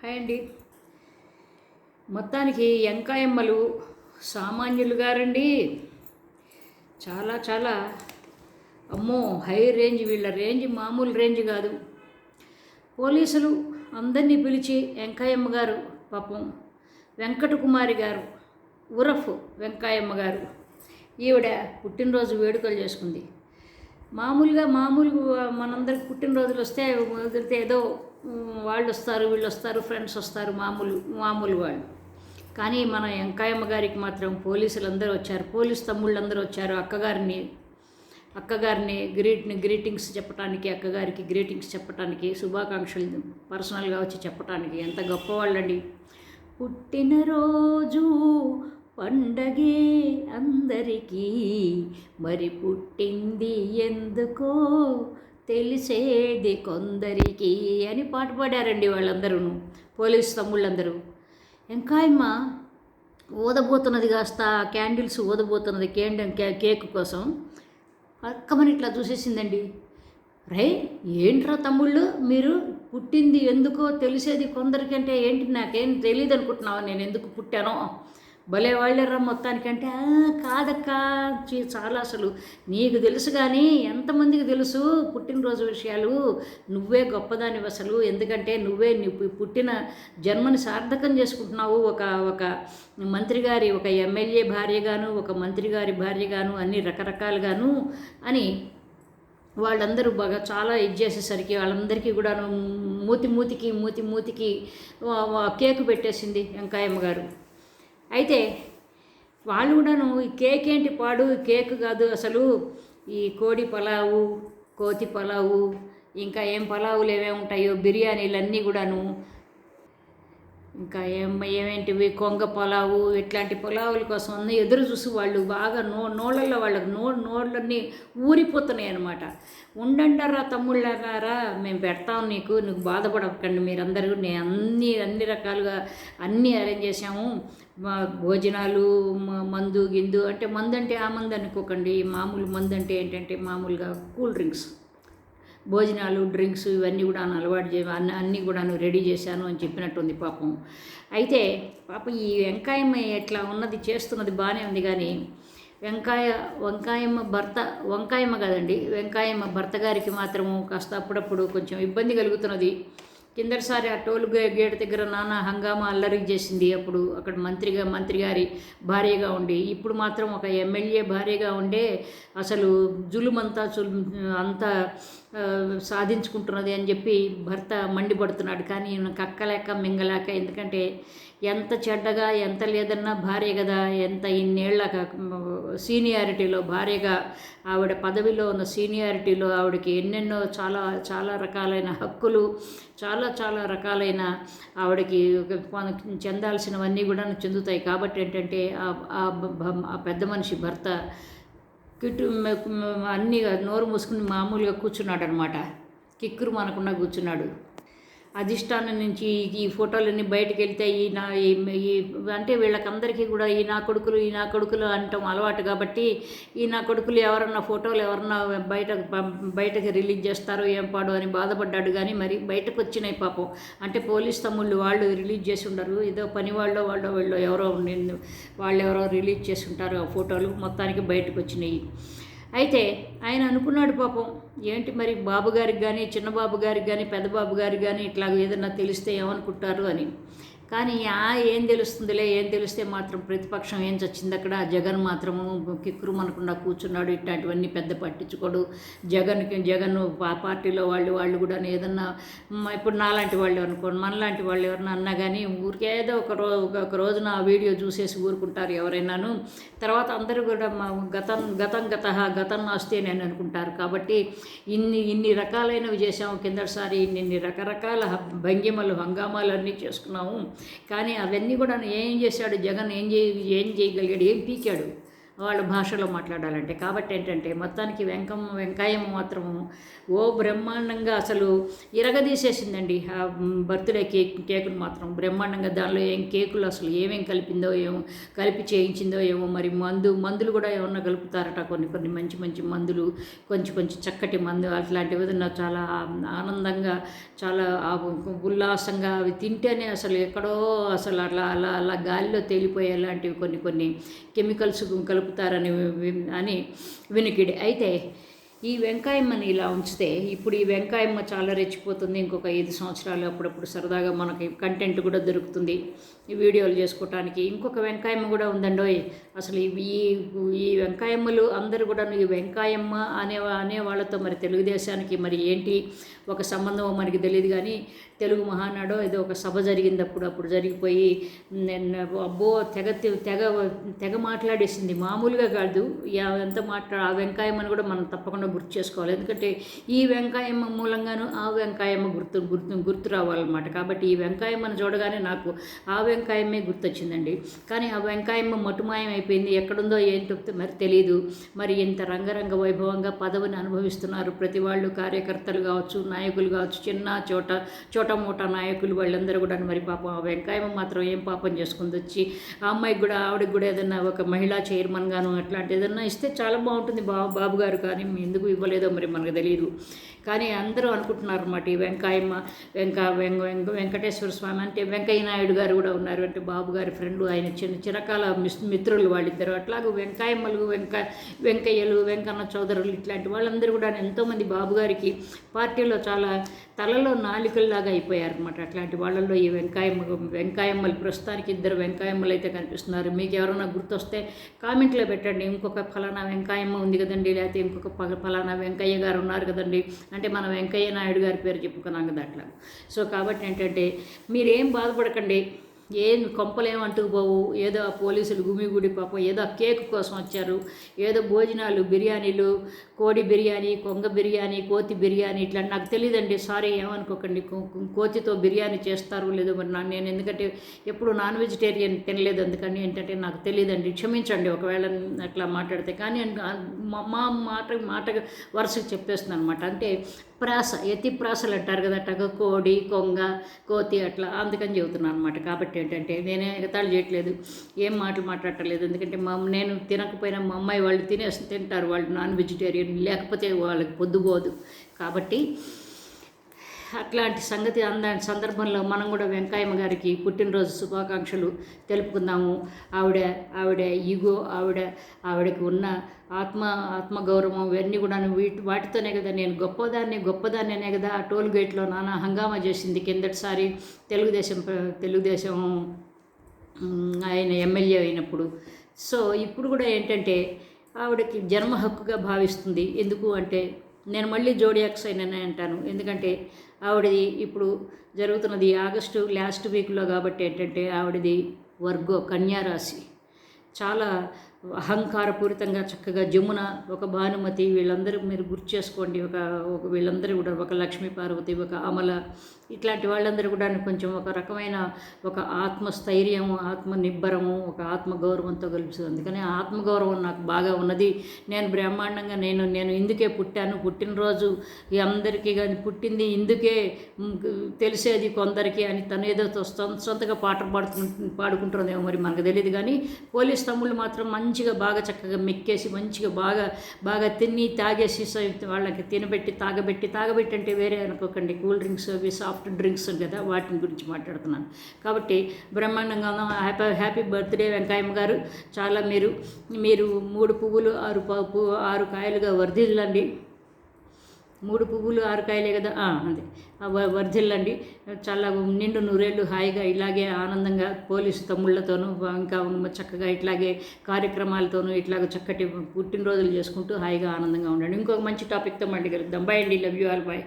Hi అండి. మొత్తానికి ఎంకాయమ్మలు సామాన్యులు గారండి చాలా చాలా. అమ్మో హై రేంజ్ వీళ్ళ రేంజ్ మామూలు రేంజ్ కాదు. పోలీసులు అందరినీ పిలిచి వెంకాయమ్మ గారు పాపం వెంకటకుమారి గారు ఉరఫ్ వెంకాయమ్మ గారు ఈవిడ పుట్టినరోజు వేడుకలు చేసుకుంది. మామూలుగా మామూలు మనందరికి పుట్టినరోజులు వస్తే వదిలితే ఏదో వాళ్ళు వస్తారు వీళ్ళు వస్తారు ఫ్రెండ్స్ వస్తారు మామూలు మామూలు వాళ్ళు. కానీ మన వెంకాయమ్మ గారికి మాత్రం పోలీసులు అందరూ వచ్చారు. పోలీస్ తమ్ముళ్ళు అందరూ వచ్చారు. అక్కగారిని అక్కగారిని గ్రీట్ గ్రీటింగ్స్ చెప్పడానికి అక్కగారికి గ్రీటింగ్స్ చెప్పడానికి శుభాకాంక్షలు పర్సనల్గా వచ్చి చెప్పడానికి ఎంత గొప్పవాళ్ళండి. పుట్టినరోజు పండగే అందరికీ. మరి పుట్టింది ఎందుకో తెలిసేది కొందరికి అని పాట పాడారండి వాళ్ళందరూ పోలీస్ తమ్ముళ్ళందరూ. ఎంకాయమ్మ ఊదబోతున్నది కాస్త క్యాండిల్స్ ఊదబోతున్నది కేండం కే- కేక్ కోసం. పక్కమని ఇట్లా చూసేసిందండి. రే ఏంట్రా తమ్ముళ్ళు మీరు పుట్టింది ఎందుకో తెలిసేది కొందరికంటే ఏంటి నాకేం తెలియదు అనుకుంటున్నావా నేను ఎందుకు పుట్టానో? భలే వాళ్ళేరా మొత్తానికంటే. "ఆ, కాదక్క చీ, చాలా అసలు. నీకు తెలుసు కానీ ఎంతమందికి తెలుసు పుట్టినరోజు విషయాలు? నువ్వే గొప్పదాని అసలు. ఎందుకంటే నువ్వే నీ పుట్టిన జన్మని సార్థకం చేసుకుంటున్నావు. ఒక ఒక మంత్రి గారి ఒక ఎమ్మెల్యే భార్యగాను ఒక మంత్రి గారి భార్యగాను అన్ని రకరకాలుగాను అని వాళ్ళందరూ బాగా చాలా ఇది చేసేసరికి వాళ్ళందరికీ కూడా మూతి మూతికి మూతి మూతికి కేక్ కేకు పెట్టేసింది వెంకాయమ్మ గారు. అయితే వాళ్ళు కూడాను ఈ కేక్ ఏంటి పాడు? ఈ కేక్ కాదు అసలు. ఈ కోడి పలావు కోతి పలావు ఇంకా ఏం పలావులు ఏమేమి ఉంటాయో బిర్యానీలు అన్నీ కూడాను ఇంకా ఏం ఏమేంటివి కొంగ పొలావు ఇట్లాంటి పొలావుల కోసం అన్నీ ఎదురు చూసి వాళ్ళు బాగా నో నోళ్ళల్లో వాళ్ళకి నో నోళ్ళన్నీ ఊరిపోతున్నాయి అనమాట ఉండంటారా తమ్ముళ్ళారా మేము పెడతాం నీకు నీకు బాధపడకండి మీరందరూ నేను అన్ని అన్ని రకాలుగా అన్నీ అరేంజ్ చేసాము మా భోజనాలు మందు గిందు అంటే మందు అంటే ఆ మందు అనుకోకండి. మామూలు మందు అంటే ఏంటంటే మామూలుగా కూల్ డ్రింక్స్. భోజనాలు డ్రింక్స్ ఇవన్నీ కూడా అలవాటు చే అన్ని అన్నీ కూడా రెడీ చేశాను అని చెప్పినట్టుంది పాపం. అయితే పాపం ఈ వెంకాయమ్మ ఎట్లా ఉన్నది చేస్తున్నది బాగానే ఉంది కానీ వెంకాయ వంకాయమ్మ భర్త వంకాయమ్మ కదండి వెంకాయమ్మ భర్త గారికి మాత్రము కాస్త అప్పుడప్పుడు కొంచెం ఇబ్బంది కలుగుతున్నది. కిందటిసారి ఆ టోల్ గే- గేట్ దగ్గర నానా హంగామా అల్లరి చేసింది. అప్పుడు అక్కడ మంత్రిగా మంత్రి గారి భార్యగా ఉండి ఇప్పుడు మాత్రం ఒక ఎమ్మెల్యే భార్యగా ఉండే అసలు జులుమంతా చులు అంతా సాధించుకుంటున్నది అని చెప్పి భర్త మండిపడుతున్నాడు. కానీ కక్కలేక మింగలేక ఎందుకంటే ఎంత చెడ్డగా ఎంత లేదన్నా భార్య కదా ఎంత ఇన్నేళ్ళ సీనియారిటీలో భార్యగా ఆవిడ పదవిలో ఉన్న సీనియారిటీలో ఆవిడకి ఎన్నెన్నో చాలా చాలా రకాలైన హక్కులు చాలా చాలా రకాలైన ఆవిడకి చెందాల్సినవన్నీ కూడా చెందుతాయి. కాబట్టి ఏంటంటే ఆ- ఆ పెద్ద మనిషి భర్త కిట్టు అన్నీ నోరు మూసుకుని మామూలుగా కూర్చున్నాడు అనమాట కిక్కురు మనకుండా కూర్చున్నాడు. అధిష్టానం నుంచి ఈ ఫోటోలన్నీ బయటకు వెళ్తే ఈ నా ఈ అంటే వీళ్ళకందరికీ కూడా ఈ నా కొడుకులు ఈ నా కొడుకులు అంటాం అలవాటు కాబట్టి ఈ నా కొడుకులు ఎవరన్నా ఫోటోలు ఎవరన్నా బయట బయటకు రిలీజ్ చేస్తారో ఏం పాడు అని బాధపడ్డాడు కానీ మరి బయటకు వచ్చినాయి పాపం. అంటే పోలీస్ తమ్ముళ్ళు వాళ్ళు రిలీజ్ చేసి ఉండరు. ఏదో పని వాళ్ళో వాళ్ళో వీళ్ళు ఎవరో వాళ్ళు ఎవరో రిలీజ్ చేసి ఉంటారు ఆ ఫోటోలు. మొత్తానికి బయటకు వచ్చినాయి. అయితే ఆయన అనుకున్నాడు పాపం. ఏంటి మరి బాబు గారికి కానీ చిన్న బాబు గారికి కానీ పెద్ద బాబు గారికి కానీ ఇట్లా ఏదన్నా తెలిస్తే ఏమనుకుంటారు అని. కానీ ఆ ఏం తెలుస్తుందిలే ఏం తెలిస్తే మాత్రం ప్రతిపక్షం ఏం చచ్చింది అక్కడ? జగన్ మాత్రము కిక్కురు అనకుండా కూర్చున్నాడు ఇట్లాంటివన్నీ పెద్ద పట్టించుకోడు. జగన్కి జగన్ పార్టీలో వాళ్ళు వాళ్ళు కూడా ఏదన్నా ఇప్పుడు నాలాంటి వాళ్ళు అనుకోండి మనలాంటి వాళ్ళు ఎవరన్నా అన్నా కానీ ఊరికే ఏదో ఒక రోజు ఒక రోజున ఆ వీడియో చూసేసి ఊరుకుంటారు ఎవరైనాను. తర్వాత అందరూ కూడా మా గతం గతం గత గతం నాస్తే నేను అనుకుంటారు. కాబట్టి ఇన్ని ఇన్ని రకాలైనవి చేసాము కిందటిసారి ఇన్ని రకరకాల భంగిమలు హంగామాలు అన్నీ చేసుకున్నాము. కానీ అవన్నీ కూడా ఏం చేశాడు జగన్ ఏం చేయ ఏం చేయగలిగాడు? ఏం పీకాడు? వాళ్ళ భాషలో మాట్లాడాలంటే. కాబట్టి ఏంటంటే మొత్తానికి వెంకమ్మ వెంకాయమ్మ మాత్రము ఓ బ్రహ్మాండంగా అసలు ఇరగదీసేసిందండి. ఆ బర్త్డే కేక్ కేకును మాత్రం బ్రహ్మాండంగా దానిలో ఏం కేకులు అసలు ఏమేం కలిపిందో ఏమో కలిపి చేయించిందో ఏమో మరి మందు మందులు కూడా ఏమన్నా కలుపుతారట కొన్ని కొన్ని మంచి మంచి మందులు కొంచెం కొంచెం చక్కటి మందు అట్లాంటివి ఏదన్నా చాలా ఆనందంగా చాలా ఉల్లాసంగా అవి తింటేనే అసలు ఎక్కడో అసలు అలా అలా అలా గాలిలో తేలిపోయేలాంటివి కొన్ని కొన్ని కెమికల్స్ కలుపు కలుపుతారని అని వినికిడి. అయితే ఈ వెంకాయమ్మని ఇలా ఉంచితే ఇప్పుడు ఈ వెంకాయమ్మ చాలా రెచ్చిపోతుంది. ఇంకొక ఐదు సంవత్సరాలు అప్పుడప్పుడు సరదాగా మనకి కంటెంట్ కూడా దొరుకుతుంది ఈ వీడియోలు చేసుకోవటానికి ఇంకొక వెంకాయమ్మ కూడా ఉందండోయ్. అసలు ఈ ఈ- ఈ వెంకాయమ్మలు అందరూ కూడా ఈ వెంకాయమ్మ అనే అనే వాళ్ళతో మరి తెలుగుదేశానికి మరి ఏంటి? ఒక సంబంధం మనకి తెలియదు కానీ తెలుగు మహానాడో ఏదో ఒక సభ జరిగింది అప్పుడు అప్పుడు జరిగిపోయి నేను అబ్బో తెగ తెగ తెగ మాట్లాడేసింది. మామూలుగా కాదు. ఎంత మాట్లా ఆ వెంకాయమ్మని కూడా మనం తప్పకుండా గుర్తు చేసుకోవాలి. ఎందుకంటే ఈ వెంకాయమ్మ మూలంగాను ఆ వెంకాయమ్మ గుర్తు గుర్తు గుర్తు రావాలన్నమాట. కాబట్టి ఈ వెంకాయమ్మను చూడగానే నాకు ఆ వెంకాయమ్మే గుర్తొచ్చిందండి. కానీ ఆ వెంకాయమ్మ మటుమాయం అయిపోయింది ఎక్కడుందో ఏంటో మరి తెలియదు మరి ఇంత రంగరంగ వైభవంగా పదవిని అనుభవిస్తున్నారు ప్రతి వాళ్ళు. కార్యకర్తలు కావచ్చు నాయకులు కావచ్చు చిన్న చోట చోట మూట నాయకులు వాళ్ళందరూ కూడా మరి పాపం ఆ వెంకాయమ్మ మాత్రం ఏం పాపం చేసుకుంది వచ్చి ఆ అమ్మాయికి కూడా ఆవిడకి కూడా ఏదైనా ఒక మహిళా చైర్మన్ గాను అట్లాంటి ఏదైనా ఇస్తే చాలా బాగుంటుంది. బాబు బాబు గారు కానీ ఎందుకు ఇవ్వలేదో మరి మనకు తెలియదు కానీ అందరూ అనుకుంటున్నారు అన్నమాట ఈ వెంకాయమ్మ వెంక వెంక వెంక వెంకటేశ్వర స్వామి అంటే వెంకయ్య నాయుడు గారు కూడా ఉన్నారు. అంటే బాబు గారి ఫ్రెండ్ ఆయన చిన్న చిరకాల మిస్ మిత్రులు వాళ్ళిద్దరు. అట్లాగే వెంకాయమ్మలు వెంక వెంకయ్యలు వెంకన్న చౌదరులు ఇట్లాంటి వాళ్ళందరూ కూడా ఎంతోమంది బాబు గారికి పార్టీలో చాలా తలలో నాలికల్లాగా అయిపోయారనమాట అట్లాంటి వాళ్ళల్లో ఈ వెంకాయమ్మ వెంకాయమ్మలు ప్రస్తుతానికి ఇద్దరు వెంకాయమ్మలు అయితే కనిపిస్తున్నారు. మీకు ఎవరైనా గుర్తొస్తే కామెంట్లో పెట్టండి. ఇంకొక ఫలానా వెంకాయమ్మ ఉంది కదండి లేకపోతే ఇంకొక ప- ఫలానా వెంకయ్య గారు ఉన్నారు కదండి. అంటే మన వెంకయ్య నాయుడు గారి పేరు చెప్పుకున్నాం కదా అట్లా. సో కాబట్టి ఏంటంటే మీరేం బాధపడకండి. ఏం కొంపలేం పోవు ఏదో పోలీసులు గుమిగూడి పాపం ఏదో కేక్ కోసం వచ్చారు. ఏదో భోజనాలు బిర్యానీలు కోడి బిర్యానీ కొంగ బిర్యానీ కోతి బిర్యానీ ఇట్లా నాకు తెలియదండి సారీ ఏమనుకోకండి. కోతితో బిర్యానీ చేస్తారు లేదో మరి నా నేను ఎందుకంటే ఎప్పుడు నాన్ వెజిటేరియన్ తినలేదు. అందుకని ఏంటంటే నాకు తెలియదండి క్షమించండి ఒకవేళ అట్లా మాట్లాడితే. కానీ మా- మా మాట మాట వరుసకు చెప్పేస్తున్నాను అనమాట అంటే ప్రాస ఎత్తి ప్రాసలు అంటారు కదా అట్టగా కోడి కొంగ కోతి అట్లా అందుకని చెబుతున్నాను అనమాట కాబట్టి ఏంటంటే నేనే ఎగతాళి చేయట్లేదు ఏం మాటలు మాట్లాడట్లేదు. ఎందుకంటే మా నేను తినకపోయినా మా అమ్మాయి వాళ్ళు తినేసి తింటారు. వాళ్ళు నాన్ వెజిటేరియన్ లేకపోతే వాళ్ళకి పొద్దుపోదు కాబట్టి అట్లాంటి సంగతి అంద సందర్భంలో మనం కూడా వెంకయ్యమ్మ గారికి పుట్టినరోజు శుభాకాంక్షలు తెలుపుకుందాము. ఆవిడ ఆవిడ ఈగో ఆవిడ ఆవిడకి ఉన్న ఆత్మ ఆత్మగౌరవం ఇవన్నీ కూడా వీటి వాటితోనే కదా నేను గొప్పదాన్ని గొప్పదాన్ని అనే కదా ఆ టోల్ గేట్లో నానా హంగామా చేసింది కిందటిసారి. తెలుగుదేశం తెలుగుదేశం ఆయన ఎమ్మెల్యే అయినప్పుడు. సో ఇప్పుడు కూడా ఏంటంటే ఆవిడకి జన్మ హక్కుగా భావిస్తుంది. ఎందుకు అంటే నేను మళ్ళీ జోడియాక్స్ అయిననే అంటాను. ఎందుకంటే ఆవిడది ఇప్పుడు జరుగుతున్నది ఆగస్టు లాస్ట్ వీక్లో కాబట్టి ఏంటంటే ఆవిడది వర్గో కన్యారాశి. చాలా అహంకారపూరితంగా చక్కగా జమున ఒక భానుమతి వీళ్ళందరూ మీరు గుర్తు చేసుకోండి. ఒక ఒక వీళ్ళందరూ కూడా ఒక లక్ష్మీ పార్వతి ఒక అమల ఇట్లాంటి వాళ్ళందరూ కూడా కొంచెం ఒక రకమైన ఒక ఆత్మస్థైర్యము ఆత్మ నిబ్బరము ఒక ఆత్మగౌరవంతో కలుపుతుంది అందుకని ఆ ఆత్మగౌరవం నాకు బాగా ఉన్నది. నేను బ్రహ్మాండంగా నేను నేను ఇందుకే పుట్టాను. పుట్టినరోజు ఈ అందరికీ కానీ పుట్టింది ఇందుకే తెలిసేది కొందరికి అని తను ఏదో సొంత సొంతగా పాట పాడుకు పాడుకుంటుందేమో మరి మనకు తెలియదు కానీ పోలీస్ తమ్ముళ్ళు మాత్రం మంచిగా బాగా చక్కగా మెక్కేసి మంచిగా బాగా బాగా తిని తాగేసి వాళ్ళకి తినబెట్టి తాగబెట్టి తాగబెట్టి అంటే వేరే అనుకోకండి. కూల్ డ్రింక్స్ అవి సాఫ్ట్ డ్రింక్స్ కదా వాటిని గురించి మాట్లాడుతున్నాను. కాబట్టి బ్రహ్మాండంగా ఉన్నాం. హ్యాపీ హ్యాపీ బర్త్డే వెంకయ్యమ్మ గారు. చాలా మీరు మీరు మూడు పువ్వులు ఆరు పువ్వు ఆరు కాయలుగా వర్ధిల్లండి. మూడు పువ్వులు ఆరు కాయలే కదా? అంతే అదే. వర్ధిల్లండి చాలా నిండు నూరేళ్ళు హాయిగా ఇలాగే ఆనందంగా పోలీసు తమ్ముళ్ళతోనూ ఇంకా చక్కగా ఇట్లాగే కార్యక్రమాలతోనూ ఇట్లాగ చక్కటి పుట్టినరోజులు చేసుకుంటూ హాయిగా ఆనందంగా ఉండండి. ఇంకొక మంచి టాపిక్తో మళ్ళీ కలుద్దాం. బాయ్ అండి. Love you all bye